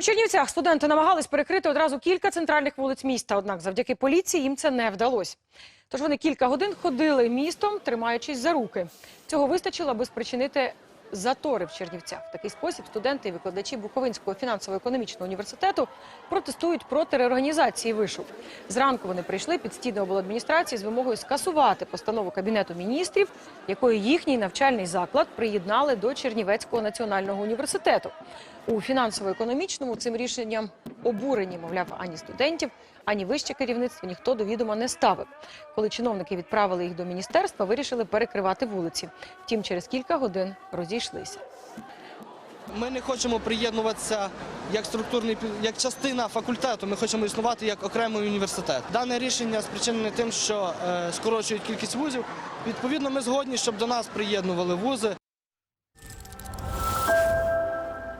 У Чернівцях студенти намагались перекрити одразу кілька центральних вулиць міста. Однак завдяки поліції їм це не вдалося. Тож вони кілька годин ходили містом, тримаючись за руки. Цього вистачило, аби спричинити затори в Чернівцях. В такий спосіб студенти і викладачі Буковинського фінансово-економічного університету протестують проти реорганізації вишу. Зранку вони прийшли під стіни обладміністрації з вимогою скасувати постанову Кабінету міністрів, якою їхній навчальний заклад приєднали до Чернівецького національного університету. У фінансово-економічному цим рішенням обурені, мовляв, ані студентів, ані вище керівництво ніхто до відома не ставив. Коли чиновники відправили їх до міністерства, вирішили перекривати вулиці. Втім, через кілька годин розійшлися. Ми не хочемо приєднуватися як структурний як частина факультету. Ми хочемо існувати як окремий університет. Дане рішення спричинене тим, що е, скорочують кількість вузів. Відповідно, ми згодні, щоб до нас приєднували вузи.